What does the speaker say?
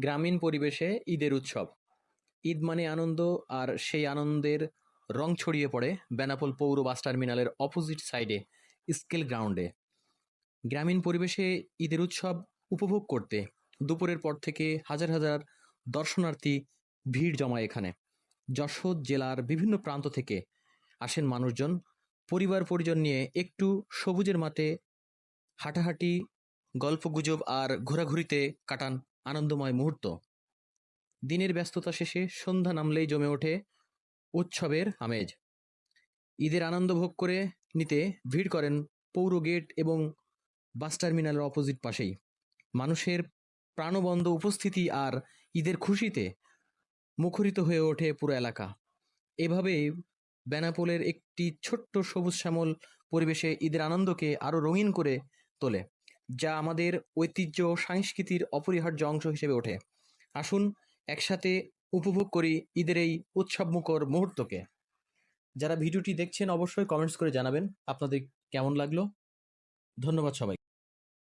গ্রামীণ পরিবেশে ঈদের উৎসব। ঈদ মানে আনন্দ, আর সেই আনন্দের রং ছড়িয়ে পড়ে বেনাপোল পৌর বাস টার্মিনালের অপোজিট সাইডে স্কেল গ্রাউন্ডে। গ্রামীণ পরিবেশে ঈদের উৎসব উপভোগ করতে দুপুরের পর থেকে হাজার হাজার দর্শনার্থী ভিড় জমায় এখানে। যশোর জেলার বিভিন্ন প্রান্ত থেকে আসেন মানুষজন। পরিবার পরিজন নিয়ে একটু সবুজের মাঠে হাঁটাহাঁটি, গল্পগুজব আর ঘোরাঘুরিতে কাটান আনন্দময় মুহূর্ত। দিনের ব্যস্ততা শেষে সন্ধ্যা নামলেই জমে ওঠে উৎসবের আমেজ। ঈদের আনন্দ ভোগ করে নিতে ভিড় করেন পৌর গেট এবং বাস টার্মিনালের অপোজিট পাশেই। মানুষের প্রাণবন্ধ উপস্থিতি আর ঈদের খুশিতে মুখরিত হয়ে ওঠে পুরো এলাকা। এভাবেই বেনাপোলের একটি ছোট্ট সবুজ শ্যামল পরিবেশে ঈদের আনন্দকে আরও রঙিন করে তোলে। যা আমাদের ঐতিহ্য ও সংস্কৃতির অপরিহার্য অংশ হিসেবে ওঠে। আসুন একসাথে উপভোগ করি ঈদের এই উৎসবমুখর মুহূর্তকে। যারা ভিডিওটি দেখছেন অবশ্যই কমেন্টস করে জানাবেন, আপনাদের কেমন লাগল? ধন্যবাদ সবাই